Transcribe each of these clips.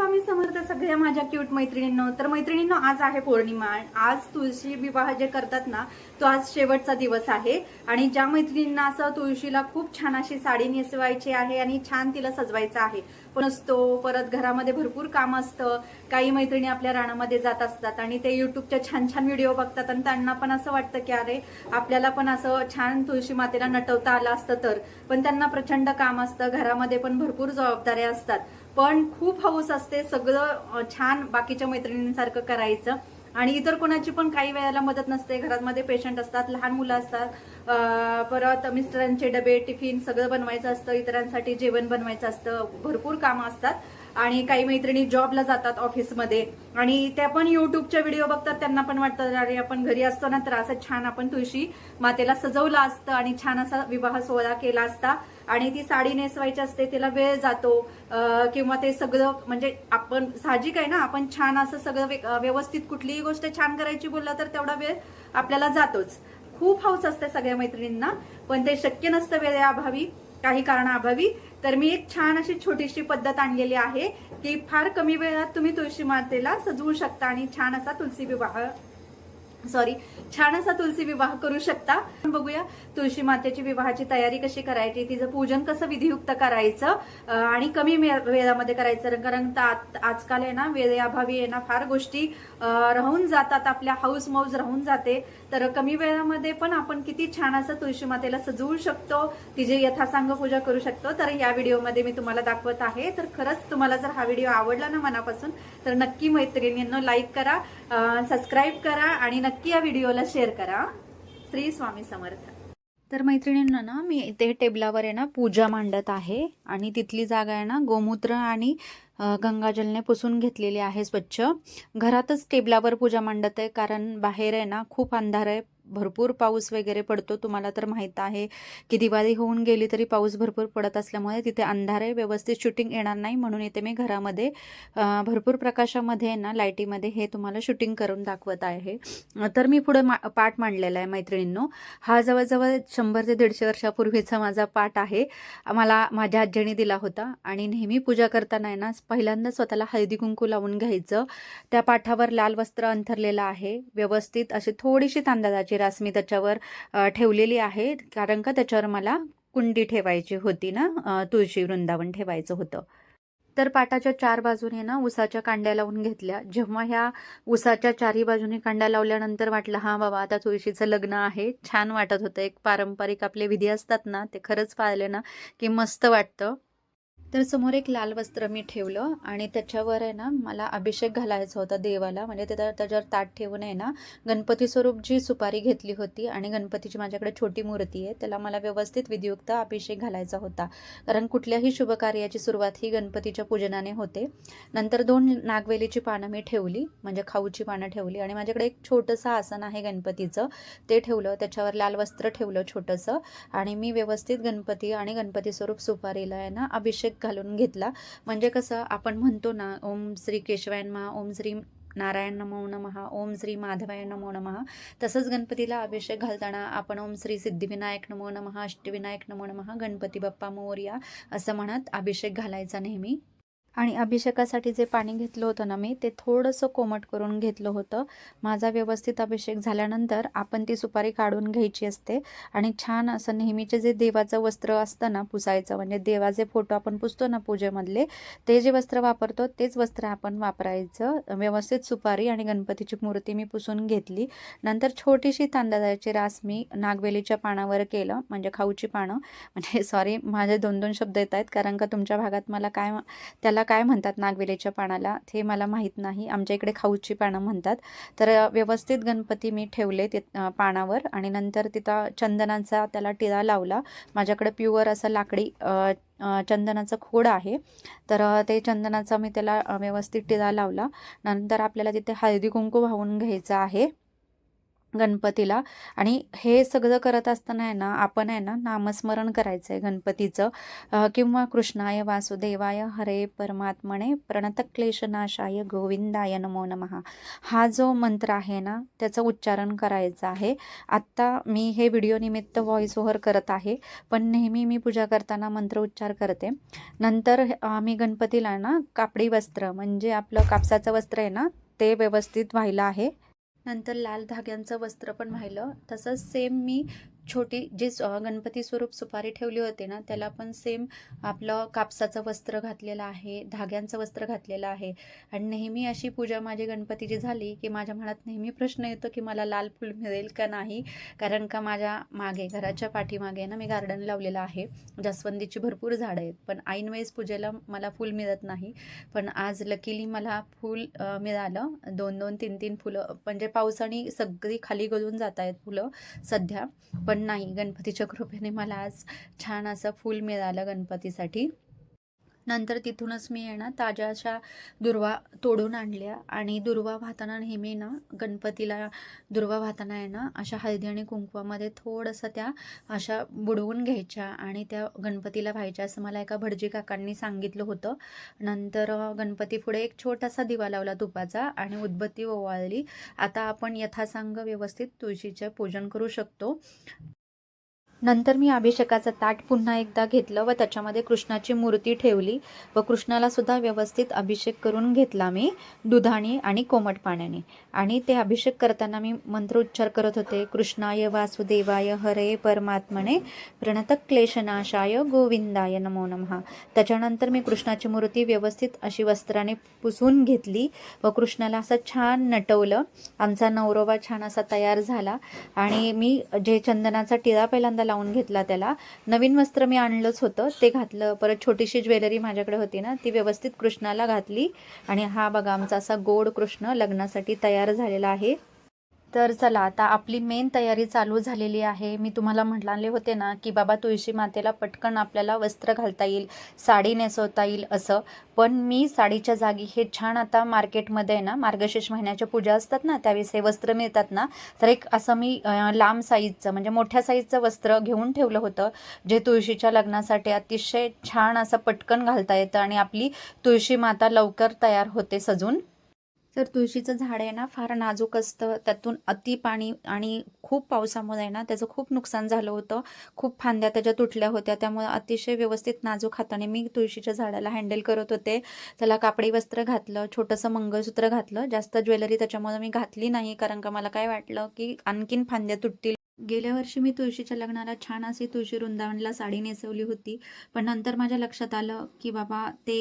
स्वामी समर्थ सगळ्या माझ्या क्यूट मैत्रिणींनो. तर मैत्रिणींनो आज आहे पौर्णिमा. आज तुळशी विवाह जे करतात ना तो आज शेवटचा दिवस आहे. आणि ज्या मैत्रिणींना असं तुळशीला खूप छान अशी साडी नेसवायची आहे आणि छान तिला सजवायचं आहे पण असतो परत घरामध्ये भरपूर काम असतं. काही मैत्रिणी आपल्या रानामध्ये जात असतात आणि ते युट्यूबच्या छान छान व्हिडिओ बघतात आणि त्यांना पण असं वाटतं की अरे आपल्याला पण असं छान तुळशी मातेला नटवता आलं असतं तर. पण त्यांना प्रचंड काम असतं घरामध्ये पण भरपूर जबाबदाऱ्या असतात. पण खूप हौस असते सगळं छान बाकीच्या मैत्रिणींसारखं करायचं. आणि इतर कोणाची पण काही वेळेला मदत नसते. घरामध्ये पेशंट असतात लहान मुलं असतात परत मिस्टरांचे डबे टिफिन सगळं बनवायचं असतं इतरांसाठी जेवण बनवायचं असतं भरपूर कामं असतात. आणि काही मैत्रिणी जॉबला जातात ऑफिसमध्ये. आणि त्या पण युट्यूबच्या व्हिडिओ बघतात त्यांना पण वाटतं अरे आपण घरी असतो ना तर असं छान आपण तुळशी मातेला सजवलं असतं आणि छान असा विवाह सोहळा केला असता. आणि ती साडी नेसवायची असते तिला वेळ जातो किंवा ते सगळं म्हणजे आपण साहजिक आहे ना आपण छान असं सगळं व्यवस्थित कुठलीही गोष्ट छान करायची बोललं तर तेवढा वेळ आपल्याला जातोच. खूप हौस असते सगळ्या मैत्रिणींना पण ते शक्य नसतं वेळेअभावी काही कारणाअभावी. तर मी एक छान अशी छोटीशी पद्धत आणलेली आहे की फार कमी वेळात तुम्ही तुळशी मातेला सजवू शकता आणि छान असा तुलसी विवाह सॉरी छान असा तुलसी विवाह करू शकता. बघूया तुळशी मातेची विवाहाची तयारी कशी करायची तिचं पूजन कसं विधियुक्त करायचं आणि कमी वेळामध्ये करायचं. कारण आजकाल आहे ना वेळेअभावी आहे ना फार गोष्टी राहून जातात. आपल्या हाऊस मौज राहून जाते. तर कमी वेळामध्ये पण आपण किती छान असं तुळशी मातेला सजवू शकतो तिचे यथासांग पूजा करू शकतो. तर या व्हिडिओमध्ये मी तुम्हाला दाखवत आहे. तर खरंच तुम्हाला जर हा व्हिडिओ आवडला ना मनापासून तर नक्की मैत्रिणींना लाईक करा सबस्क्राईब करा आणि नक्की या व्हिडिओला शेअर करा. श्री स्वामी समर्थ. तर मैत्रिणींना ना मी इथे टेबलावर आहे ना पूजा मांडत आहे. आणि तिथली जागा आहे ना गोमूत्र आणि गंगाजलने पुसून घेतलेली आहे स्वच्छ. घरातच टेबलावर पूजा मांडत आहे कारण बाहेर आहे ना खूप अंधार आहे. भरपूर पाऊस वगैरे पडतो. तुम्हाला तर माहीत आहे की दिवाळी होऊन गेली तरी पाऊस भरपूर पडत असल्यामुळे तिथे अंधार आहे व्यवस्थित शूटिंग येणार नाही. म्हणून इथे मी घरामध्ये भरपूर प्रकाशामध्ये आहे ना लाईटीमध्ये हे तुम्हाला शूटिंग करून दाखवत आहे. तर मी पुढे मा पाठ मांडलेला आहे मैत्रिणींनो. हा जवळजवळ शंभर ते दीडशे वर्षापूर्वीचा माझा पाठ आहे. मला माझ्या आजीने दिला होता आणि नेहमी पूजा करताना आहे ना पहिल्यांदा स्वतःला हळदी कुंकू लावून घ्यायचं. त्या पाठावर लाल वस्त्र अंथरलेलं आहे. व्यवस्थित अशी थोडीशी तांदळाची रास मी त्याच्यावर ठेवलेली आहे. कारण का त्याच्यावर मला कुंडी ठेवायची होती ना तुळशी वृंदावन ठेवायचं होतं. तर पाटाच्या चार बाजूने ना उसाच्या कांड्या लावून घेतल्या. जेव्हा ह्या उसाच्या चारी बाजूने कांड्या लावल्यानंतर वाटलं हा बाबा आता तुळशीचं लग्न आहे. छान वाटत होतं. एक पारंपरिक आपले विधी असतात ना ते खरंच पाहिले ना की मस्त वाटतं. तर समोर एक लाल वस्त्र मी ठेवलं आणि त्याच्यावर आहे ना मला अभिषेक घालायचा होता देवाला. म्हणजे त्याचा त्याच्यावर ताट ठेवून आहे ना गणपती स्वरूपची सुपारी घेतली होती आणि गणपतीची माझ्याकडे छोटी मूर्ती आहे. त्याला मला व्यवस्थित विधियुक्त अभिषेक घालायचा होता. कारण कुठल्याही शुभकार्याची सुरुवात ही गणपतीच्या पूजनाने होते. नंतर दोन नागवेलीची पानं मी ठेवली म्हणजे खाऊची पानं ठेवली आणि माझ्याकडे एक छोटंसं आसन आहे गणपतीचं. ते ठेवलं त्याच्यावर लाल वस्त्र ठेवलं छोटंसं आणि मी व्यवस्थित गणपती आणि गणपती स्वरूप सुपारीला आहे ना अभिषेक घालून घेतला. म्हणजे कसं आपण म्हणतो ना ओम श्री केशवाय महा ओम श्री नारायण नमो नमः ओम श्री माधवाय नमो नमः तसंच गणपतीला अभिषेक घालताना आपण ओम श्री सिद्धिविनायक नमो नमः अष्टविनायक नमो नमः गणपती बाप्पा मोर्या असं म्हणत अभिषेक घालायचा नेहमी. आणि अभिषेकासाठी जे पाणी घेतलं होतं ना मी ते थोडंसं कोमट करून घेतलं होतं. माझा व्यवस्थित अभिषेक झाल्यानंतर आपण ती सुपारी काढून घ्यायची असते. आणि छान असं नेहमीचे जे देवाचं वस्त्र असतं ना पुसायचं म्हणजे देवाचे फोटो आपण पुसतो ना पूजेमधले ते जे वस्त्र वापरतो तेच वस्त्र आपण वापरायचं. व्यवस्थित सुपारी आणि गणपतीची मूर्ती मी पुसून घेतली. नंतर छोटीशी तांदळाची रास मी नागवेलीच्या पानावर केलं म्हणजे खाऊची पानं. म्हणजे सॉरी माझे दोन दोन शब्द येत आहेत कारण का तुमच्या भागात मला काय त्याला काय म्हणतात नागवेलीच्या पानाला? ते मला माहीत नाही. आमच्या इकडे खाऊची पानं म्हणतात. तर व्यवस्थित गणपती मी ठेवले ते पानावर आणि नंतर तिथं चंदनाचा त्याला टिळा लावला. माझ्याकडे प्युअर असं लाकडी चंदनाचं खोड आहे. तर ते चंदनाचा मी त्याला व्यवस्थित टिळा लावला. नंतर आपल्याला तिथे हळदी कुंकू वाहून घ्यायचं आहे. गणपतीला. आणि हे सगळं करत असताना आहे ना आपण आहे ना नामस्मरण करायचं आहे गणपतीचं किंवा कृष्णाय वासुदेवाय हरे परमात्मने प्रणतक्लेशनाशाय गोविंदाय नमो नमः. हा जो मंत्र आहे ना त्याचं उच्चारण करायचं आहे. आत्ता मी हे व्हिडिओनिमित्त व्हॉइस ओव्हर करत आहे पण नेहमी मी पूजा करताना मंत्र उच्चार करते. नंतर आम्ही गणपतीला ना कापडी वस्त्र म्हणजे आपलं कापसाचं वस्त्र आहे ना ते व्यवस्थित व्हायला आहे. नंतर लाल धाग्यांचं वस्त्र पण व्हायलं तसंच सेम मी छोटी जी गणपती स्वरूप सुपारी ठेवली होती ना त्याला पण सेम आपलं कापसाचं वस्त्र घातलेलं आहे धाग्यांचं वस्त्र घातलेलं आहे. आणि नेहमी अशी पूजा माझी गणपतीची झाली की माझ्या मनात नेहमी प्रश्न येतो की मला लाल फूल मिळेल का नाही? कारण का माझ्या मागे घराच्या पाठीमागे ना मी गार्डन लावलेलं आहे. जास्वंदीची भरपूर झाडं आहेत. पण ऐनवेळेस पूजेला मला फूल मिळत नाही. पण आज लकीली मला फूल मिळालं. दोन दोन तीन तीन फुलं. म्हणजे पावसाने सगळी खाली गळून जात आहेत फुलं सध्या. पण नाही. गणपतीच्या कृपेने मला आज छान असं फूल मिळालं गणपतीसाठी. नंतर तिथूनच मी आहे ना ताज्या अशा दुर्वा तोडून आणल्या. आणि दुर्वा वाहताना नेहमी ना गणपतीला दुर्वा वाहताना आहे ना अशा हळदी आणि कुंकवामध्ये थोडंसं त्या अशा बुडवून घ्यायच्या आणि त्या गणपतीला व्हायच्या असं मला एका भटजी काकांनी सांगितलं होतं. नंतर गणपती पुढे एक छोटासा दिवा लावला तुपाचा आणि उदबत्ती ओवाळली. आता आपण यथासांग व्यवस्थित तुळशीचे पूजन करू शकतो. नंतर मी अभिषेकाचं ताट पुन्हा एकदा घेतलं व त्याच्यामध्ये कृष्णाची मूर्ती ठेवली व कृष्णाला सुद्धा व्यवस्थित अभिषेक करून घेतला मी दुधाने आणि कोमट पाण्याने. आणि ते अभिषेक करताना मी मंत्रोच्चार करत होते कृष्णाय वासुदेवाय हरे परमात्मने प्रणत क्लेशनाशाय गोविंदाय नमो नमः. त्याच्यानंतर मी कृष्णाची मूर्ती व्यवस्थित अशी वस्त्राने पुसून घेतली व कृष्णाला असं छान नटवलं. आमचा नवरोबा छान असा तयार झाला. आणि मी जे चंदनाचा टिळा पहिल्यांदा लावून घेतला त्याला. नवीन वस्त्र मी आणलंच होतं. ते घातलं. परत छोटीशी ज्वेलरी माझ्याकडे होती ना ती व्यवस्थित कृष्णाला घातली. आणि हा बघा आमचा असा गोड कृष्ण लग्नासाठी तयार झालेला आहे. तर चला आता आपली मेन तयारी चालू झालेली आहे. मी तुम्हाला म्हणाले होते ना की बाबा तुळशी मातेला पटकन आपल्याला वस्त्र घालता येईल साडी नेसवता येईल असं. पण मी साडीच्या जागी हे छान आता मार्केटमध्ये आहे ना मार्गशीर्ष महिन्याच्या पूजा असतात ना त्यावेळेस हे वस्त्र मिळतात ना तर एक असं मी लांब साईजचं म्हणजे मोठ्या साईजचं वस्त्र घेऊन ठेवलं होतं जे तुळशीच्या लग्नासाठी अतिशय छान असं पटकन घालता येतं आणि आपली तुळशी माता लवकर तयार होते सजून. तर तुळशीचं झाड आहे ना फार नाजूक असतं. त्यातून अति पाणी आणि खूप पावसामुळे आहे ना त्याचं खूप नुकसान झालं होतं. खूप फांद्या त्याच्या तुटल्या होत्या. त्यामुळे अतिशय व्यवस्थित नाजूक हाताने मी तुळशीच्या झाडाला हँडल करत होते. त्याला कापडी वस्त्र घातलं छोटंसं मंगळसूत्र घातलं. जास्त ज्वेलरी त्याच्यामुळे मी घातली नाही कारण का मला काय वाटलं की आणखीन फांद्या तुटतील. गेल्या वर्षी मी तुळशीच्या लग्नाला छान अशी तुळशी वृंदावनला साडी नेसवली होती. पण नंतर माझ्या लक्षात आलं की बाबा ते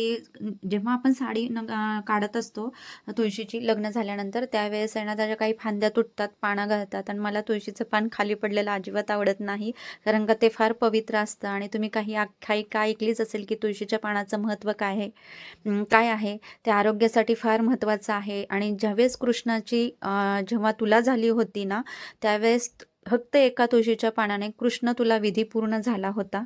जेव्हा आपण साडी न काढत असतो तुळशीची लग्न झाल्यानंतर त्यावेळेस आहे ना त्याच्या काही फांद्या तुटतात पानं घालतात आणि मला तुळशीचं पान खाली पडलेलं अजिबात आवडत नाही. कारण का ते फार पवित्र असतं आणि तुम्ही काही आख्यायिका ऐकलीच असेल की तुळशीच्या पानाचं महत्त्व काय आहे? काय आहे? ते आरोग्यासाठी फार महत्त्वाचं आहे. आणि ज्यावेळेस कृष्णाची जेव्हा तुला झाली होती ना त्यावेळेस फक्त एका तुळशीच्या पानाने कृष्ण तुला विधी पूर्ण झाला होता.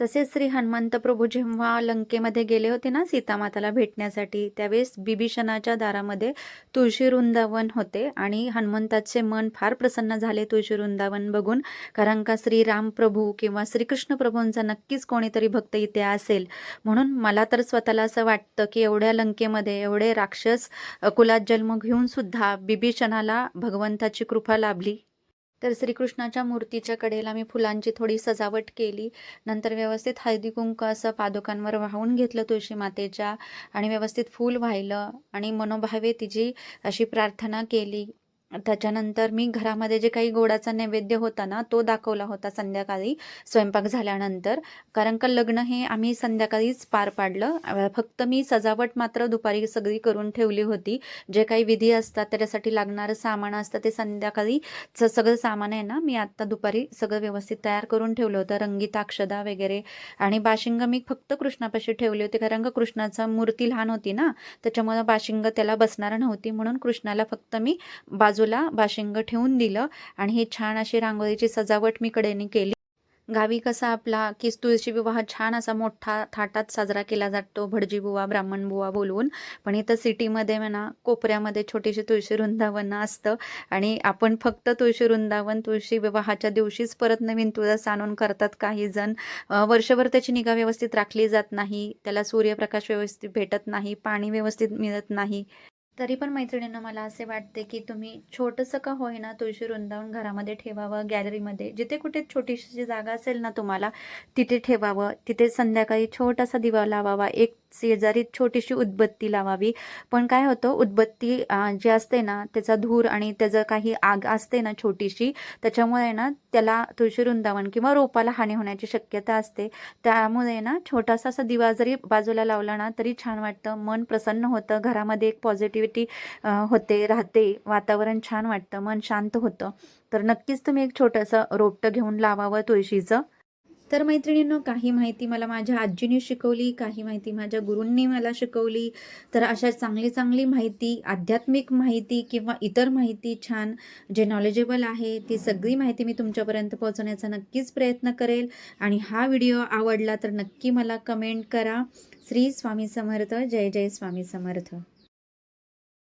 तसेच श्री हनुमंत प्रभू जेव्हा लंकेमध्ये गेले होते ना सीतामाताला भेटण्यासाठी त्यावेळेस बिभीषणाच्या दारामध्ये तुळशी वृंदावन होते आणि हनुमंताचे मन फार प्रसन्न झाले तुळशी वृंदावन बघून. कारण का श्रीराम प्रभू किंवा श्रीकृष्ण प्रभूंचा नक्कीच कोणीतरी भक्त इथे असेल. म्हणून मला तर स्वतःला असं वाटतं की एवढ्या लंकेमध्ये एवढे राक्षस कुलात जन्म घेऊन सुद्धा बिभीषणाला भगवंताची कृपा लाभली. तर श्रीकृष्णाच्या मूर्तीच्या कडेला मी फुलांची थोडी सजावट केली. नंतर व्यवस्थित हळदी कुंकू असं पादुकांवर वाहून घेतलं तुळशी मातेच्या आणि व्यवस्थित फूल वाहिलं आणि मनोभावे तिची अशी प्रार्थना केली. त्याच्यानंतर मी घरामध्ये जे काही गोडाचा नैवेद्य होता ना तो दाखवला होता संध्याकाळी स्वयंपाक झाल्यानंतर. कारण का लग्न हे आम्ही संध्याकाळीच पार पाडलं. फक्त मी सजावट मात्र दुपारी सगळी करून ठेवली होती. जे काही विधी असतात त्याच्यासाठी लागणारं सामान असतं ते संध्याकाळी सगळं सामान आहे ना मी आत्ता दुपारी सगळं व्यवस्थित तयार करून ठेवलं होतं. रंगीत अक्षदा वगैरे आणि बाशिंग मी फक्त कृष्णापाशी ठेवली होती. कारण का कृष्णाचा मूर्ती लहान होती ना त्याच्यामुळं बाशिंग त्याला बसणार नव्हती. म्हणून कृष्णाला फक्त मी बाजू बाजूला बाशिंग ठेवून दिलं आणि ही छान अशी रांगोळीची सजावट मी कडेने केली. गावी कसा आपला की तुळशी विवाह छान असा मोठा थाटात साजरा केला जातो भटजी बुवा ब्राह्मण बुवा बोलवून. पण इथं सिटीमध्ये म्हणा कोपऱ्यामध्ये छोटीशी तुळशी वृंदावन असतं आणि आपण फक्त तुळशी वृंदावन तुळशी विवाहाच्या दिवशीच परत नवीन तुळस आणून करतात काही जण. वर्षभर त्याची निगा व्यवस्थित राखली जात नाही त्याला सूर्यप्रकाश व्यवस्थित भेटत नाही पाणी व्यवस्थित मिळत नाही. तरी पण मैत्रिणींना मला असे वाटते की तुम्ही छोटंसं का होईना तुळशी वृंदावन घरामध्ये ठेवावं गॅलरीमध्ये जिथे कुठे छोटीशी जागा असेल ना तुम्हाला तिथे ठेवावं तिथे संध्याकाळी छोटासा दिवा लावावा एक शेजारी छोटीशी उदबत्ती लावावी. पण काय होतं उदबत्ती जी असते ना त्याचा धूर आणि त्याचं काही आग असते ना छोटीशी त्याच्यामुळे ना त्याला तुळशी वृंदावन किंवा रोपाला हानी होण्याची शक्यता असते. त्यामुळे ना छोटासा असा दिवा जरी बाजूला लावला ना तरी छान वाटतं मन प्रसन्न होतं घरामध्ये एक पॉझिटिव्हिटी होते राहते वातावरण छान वाटतं मन शांत होतं. तर नक्कीच तुम्ही एक छोटंसं रोपटं घेऊन लावावं तुळशीचं. तर मैत्रिणींनो काही माहिती मला माझ्या आजीने शिकवली काही माहिती माझ्या गुरूंनी मला शिकवली. तर अशा चांगली चांगली माहिती आध्यात्मिक माहिती किंवा इतर माहिती छान जे नॉलेजेबल आहे ती सगळी माहिती मी तुमच्यापर्यंत पोहोचवण्याचा नक्कीच प्रयत्न करेल. आणि हा व्हिडिओ आवडला तर नक्की मला कमेंट करा. श्री स्वामी समर्थ. जय जय स्वामी समर्थ.